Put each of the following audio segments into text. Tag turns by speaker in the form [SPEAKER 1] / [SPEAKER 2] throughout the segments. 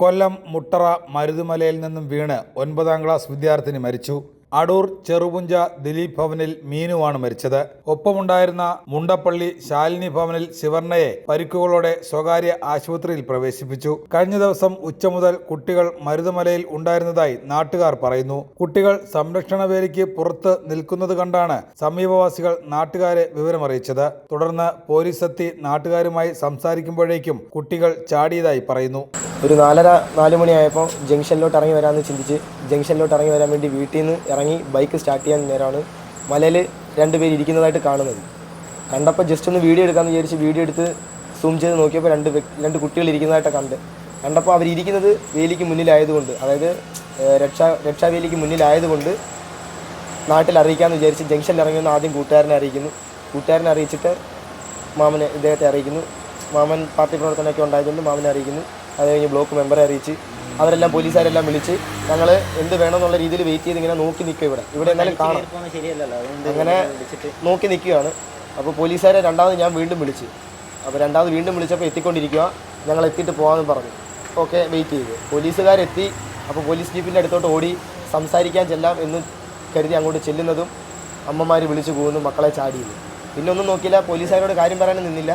[SPEAKER 1] കൊല്ലം മുട്ടറ മരുതുമലയിൽ നിന്നും വീണ് ഒൻപതാം ക്ലാസ് വിദ്യാർത്ഥിനി മരിച്ചു. അടൂർ ചെറുപുഞ്ച ദിലീപ് ഭവനിൽ മീനുവാണ് മരിച്ചത്. ഒപ്പമുണ്ടായിരുന്ന മുണ്ടപ്പള്ളി ശാലിനി ഭവനിൽ ശിവർണയെ പരിക്കുകളോടെ സ്വകാര്യ ആശുപത്രിയിൽ പ്രവേശിപ്പിച്ചു. കഴിഞ്ഞ ദിവസം ഉച്ച മുതൽ കുട്ടികൾ മരുതുമലയിൽ ഉണ്ടായിരുന്നതായി നാട്ടുകാർ പറയുന്നു. കുട്ടികൾ സംരക്ഷണ വേലിക്ക് പുറത്ത് നിൽക്കുന്നത് കണ്ടാണ് സമീപവാസികൾ നാട്ടുകാരെ വിവരമറിയിച്ചത്. തുടർന്ന് പോലീസ് എത്തി നാട്ടുകാരുമായി സംസാരിക്കുമ്പോഴേക്കും കുട്ടികൾ ചാടിയതായി പറയുന്നു.
[SPEAKER 2] ഒരു നാലര നാല് മണിയായപ്പോൾ ജംഗ്ഷനിലോട്ട് ഇറങ്ങി വരാമെന്ന് ചിന്തിച്ച് ജംഗ്ഷനിലോട്ട് ഇറങ്ങി വരാൻ വേണ്ടി വീട്ടിൽ നിന്ന് ഇറങ്ങി ബൈക്ക് സ്റ്റാർട്ട് ചെയ്യാൻ നേരമാണ് മലയിൽ രണ്ടുപേർ ഇരിക്കുന്നതായിട്ട് കാണുന്നത്. കണ്ടപ്പോൾ ജസ്റ്റ് ഒന്ന് വീഡിയോ എടുക്കാമെന്ന് വിചാരിച്ച് വീഡിയോ എടുത്ത് സൂം ചെയ്ത് നോക്കിയപ്പോൾ രണ്ട് രണ്ട് കുട്ടികൾ ഇരിക്കുന്നതായിട്ടാണ് കണ്ട്. കണ്ടപ്പോൾ അവരിയ്ക്കുന്നത് വേലിക്ക് മുന്നിലായതുകൊണ്ട് അതായത് രക്ഷാ രക്ഷാവേലിക്ക് മുന്നിലായതുകൊണ്ട് നാട്ടിൽ അറിയിക്കാമെന്ന് വിചാരിച്ച് ജംഗ്ഷനിൽ ഇറങ്ങി വന്ന് ആദ്യം കൂട്ടുകാരനെ അറിയിക്കുന്നു. കൂട്ടുകാരനെ അറിയിച്ചിട്ട് മാമനെ ഇദ്ദേഹത്തെ അറിയിക്കുന്നു. മാമൻ പാർട്ടി പ്രവർത്തനമൊക്കെ ഉണ്ടായതുകൊണ്ട് മാമനെ അറിയിക്കുന്നു. അത് കഴിഞ്ഞ് ബ്ലോക്ക് മെമ്പറെ അറിയിച്ച് അവരെല്ലാം പോലീസുകാരെല്ലാം വിളിച്ച് ഞങ്ങൾ എന്ത് വേണമെന്നുള്ള രീതിയിൽ വെയിറ്റ് ചെയ്ത് ഇങ്ങനെ നോക്കി നിൽക്കുക ഇവിടെ. ഇവിടെ എന്തായാലും കാണാം. അങ്ങനെ നോക്കി നിൽക്കുകയാണ് അപ്പോൾ പോലീസുകാരെ രണ്ടാമത് ഞാൻ വീണ്ടും വിളിച്ച്. അപ്പോൾ രണ്ടാമത് വീണ്ടും വിളിച്ചപ്പോൾ എത്തിക്കൊണ്ടിരിക്കുക ഞങ്ങൾ എത്തിയിട്ട് പോകാമെന്ന് പറഞ്ഞു. ഓക്കെ വെയിറ്റ് ചെയ്തു. പോലീസുകാരെത്തി അപ്പോൾ പോലീസ് ജീപ്പിന്റെ അടുത്തോട്ട് ഓടി സംസാരിക്കാൻ ചെല്ലാം എന്ന് കരുതി അങ്ങോട്ട് ചെല്ലുന്നതും അമ്മമാർ വിളിച്ചു പോകുന്നു മക്കളെ ചാടിയത്. പിന്നെ ഒന്നും നോക്കിയില്ല. പോലീസുകാരോട് കാര്യം പറയാനും നിന്നില്ല.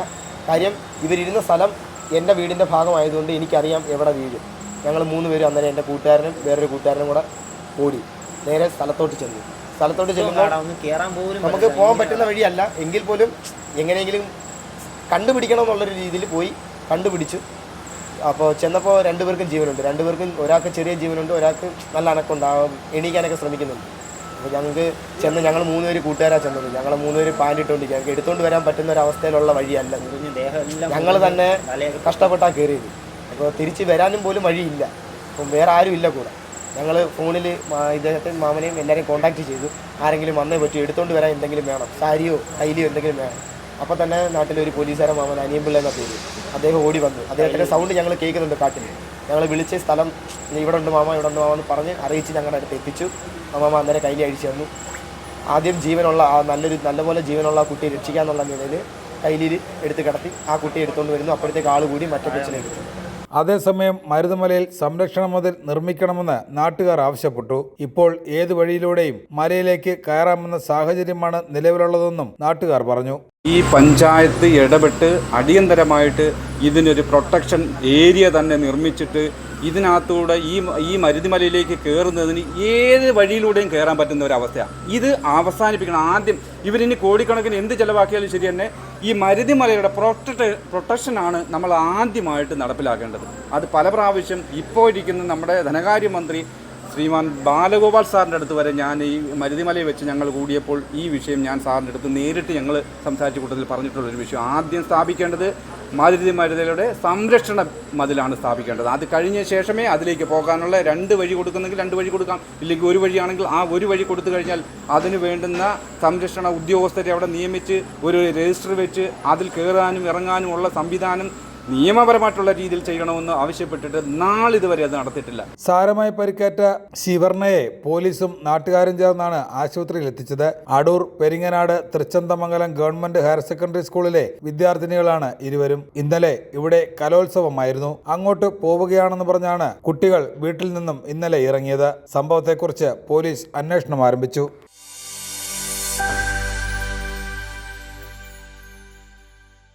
[SPEAKER 2] കാര്യം ഇവരിരുന്ന സ്ഥലം എന്റെ വീടിന്റെ ഭാഗമായതുകൊണ്ട് എനിക്കറിയാം എവിടെ വീഴും ഞങ്ങൾ മൂന്ന് പേരും അന്നേരം എന്റെ കൂട്ടുകാരനും വേറൊരു കൂട്ടുകാരനും കൂടെ ഓടി നേരെ സ്ഥലത്തോട്ട് ചെന്നു. സ്ഥലത്തോട്ട് ചെല്ലുമ്പോൾ നമുക്ക് പോകാൻ പറ്റുന്ന വഴിയല്ല. എങ്കിൽ പോലും എങ്ങനെയെങ്കിലും കണ്ടുപിടിക്കണം എന്നുള്ളൊരു രീതിയിൽ പോയി കണ്ടുപിടിച്ചു. അപ്പോൾ ചെന്നപ്പോൾ രണ്ടുപേർക്കും ജീവനുണ്ട്. രണ്ടുപേർക്കും ഒരാൾക്ക് ചെറിയ ജീവനുണ്ട് ഒരാൾക്ക് നല്ല അനക്കുണ്ടാവും എണീക്കാനൊക്കെ ശ്രമിക്കുന്നുണ്ട്. അപ്പോൾ ഞങ്ങൾക്ക് ചെന്ന് ഞങ്ങൾ മൂന്നുപേര് കൂട്ടുകാരാണ് ചെന്നത്. ഞങ്ങൾ മൂന്നുപേര് ഇട്ടുകൊണ്ട് ഞങ്ങൾക്ക് എടുത്തുകൊണ്ട് വരാൻ പറ്റുന്ന ഒരു അവസ്ഥയിലുള്ള വഴിയല്ല ഞങ്ങൾ തന്നെ
[SPEAKER 3] കഷ്ടപ്പെട്ടാ
[SPEAKER 2] കഷ്ടപ്പെട്ടാണ് കയറിയത് അപ്പോൾ തിരിച്ച് വരാനും പോലും വഴിയില്ല. അപ്പം വേറെ ആരും ഇല്ല കൂടെ. ഞങ്ങൾ ഫോണിൽ ഇദ്ദേഹത്തെ മാമനെയും എല്ലാവരെയും കോൺടാക്റ്റ് ചെയ്തു. ആരെങ്കിലും വന്നേ പറ്റൂ. എടുത്തുകൊണ്ട് വരാൻ എന്തെങ്കിലും വേണം. സാരിയോ കൈലിയോ എന്തെങ്കിലും വേണം. അപ്പോൾ തന്നെ നാട്ടിലെ ഒരു പോലീസുകാരൻ മാമൻ അനിയമ്പിള്ള എന്ന പേര്. അദ്ദേഹം ഓടി വന്നു. അദ്ദേഹത്തിന്റെ സൗണ്ട് ഞങ്ങൾ കേൾക്കുന്നുണ്ട് കാട്ടിൽ ഞങ്ങൾ വിളിച്ച് സ്ഥലം ഇവിടെ ഉണ്ട് മാമ ഇവിടെ ഉണ്ട് മാമ എന്ന് പറഞ്ഞ് അറിയിച്ച് ഞങ്ങളുടെ അടുത്ത് എത്തിച്ചു. മാമ അന്നേരം കയ്യിൽ അഴിച്ചു തന്നു. ആദ്യം ജീവനുള്ള ആ നല്ലൊരു നല്ലപോലെ ജീവനുള്ള കുട്ടിയെ രക്ഷിക്കാന്നുള്ള നിലയിൽ കയ്യിൽ എടുത്ത് കിടത്തി ആ കുട്ടിയെ എടുത്തുകൊണ്ട് വരുന്നു. അപ്പോഴത്തേക്ക് ആൾ കൂടി മറ്റേ കൊച്ചിനെ എടുത്തു.
[SPEAKER 1] അതേസമയം മരുതുമലയിൽ സംരക്ഷണ മതിൽ നിർമ്മിക്കണമെന്ന് നാട്ടുകാർ ആവശ്യപ്പെട്ടു. ഇപ്പോൾ ഏത് വഴിയിലൂടെയും മലയിലേക്ക് കയറാമെന്ന സാഹചര്യമാണ് നിലവിലുള്ളതെന്നും നാട്ടുകാർ പറഞ്ഞു.
[SPEAKER 4] ഈ പഞ്ചായത്ത് ഇടപെട്ട് അടിയന്തരമായിട്ട് ഇതിനൊരു പ്രൊട്ടക്ഷൻ ഏരിയ തന്നെ നിർമ്മിച്ചിട്ട് ഇതിനകത്തൂടെ ഈ ഈ മരുതിമലയിലേക്ക് കയറുന്നതിന് ഏത് വഴിയിലൂടെയും കയറാൻ പറ്റുന്ന ഒരു അവസ്ഥയാണ് ഇത് അവസാനിപ്പിക്കണം. ആദ്യം ഇവരിനി കോടിക്കണക്കിന് എന്ത് ചിലവാക്കിയാലും ശരി തന്നെ ഈ മരുതിമലയുടെ പ്രൊട്ടക്ട് പ്രൊട്ടക്ഷനാണ് നമ്മൾ ആദ്യമായിട്ട് നടപ്പിലാക്കേണ്ടത്. അത് പല പ്രാവശ്യം ഇപ്പോൾ ഇരിക്കുന്ന നമ്മുടെ ധനകാര്യമന്ത്രി ശ്രീമാൻ ബാലഗോപാൽ സാറിന്റെ അടുത്ത് വരെ ഞാൻ ഈ മരുതിമലയിൽ വെച്ച് ഞങ്ങൾ കൂടിയപ്പോൾ ഈ വിഷയം ഞാൻ സാറിന്റെ അടുത്ത് നേരിട്ട് ഞങ്ങൾ സംസാരിച്ച കൂട്ടത്തിൽ പറഞ്ഞിട്ടുള്ളൊരു വിഷയം ആദ്യം സ്ഥാപിക്കേണ്ടത് മരുതി മരുതയുടെ സംരക്ഷണ മതിലാണ് സ്ഥാപിക്കേണ്ടത്. അത് കഴിഞ്ഞ ശേഷമേ അതിലേക്ക് പോകാനുള്ള രണ്ട് വഴി കൊടുക്കുന്നെങ്കിൽ രണ്ട് വഴി കൊടുക്കാം. ഇല്ലെങ്കിൽ ഒരു വഴിയാണെങ്കിൽ ആ ഒരു വഴി കൊടുത്തു കഴിഞ്ഞാൽ അതിന് വേണ്ടുന്ന സംരക്ഷണ ഉദ്യോഗസ്ഥരെ അവിടെ നിയമിച്ച് ഒരു രജിസ്റ്റർ വെച്ച് അതിൽ കയറാനും ഇറങ്ങാനും ഉള്ള സംവിധാനം നിയമപരമായിട്ടുള്ള രീതിയിൽ ചെയ്യണമെന്ന് ആവശ്യപ്പെട്ടിട്ട് നാളിതുവരെ അത് നടത്തിയിട്ടില്ല.
[SPEAKER 1] സാരമായി പരിക്കേറ്റ ശിവർണയെ പോലീസും നാട്ടുകാരും ചേർന്നാണ് ആശുപത്രിയിൽ എത്തിച്ചത്. Adoor Peringanad Thrichandamangalam government higher secondary സ്കൂളിലെ വിദ്യാർത്ഥിനികളാണ് ഇരുവരും. ഇന്നലെ ഇവിടെ കലോത്സവമായിരുന്നു. അങ്ങോട്ട് പോവുകയാണെന്ന് പറഞ്ഞാണ് കുട്ടികൾ വീട്ടിൽ നിന്നും ഇന്നലെ ഇറങ്ങിയത്. സംഭവത്തെക്കുറിച്ച് പോലീസ് അന്വേഷണം ആരംഭിച്ചു.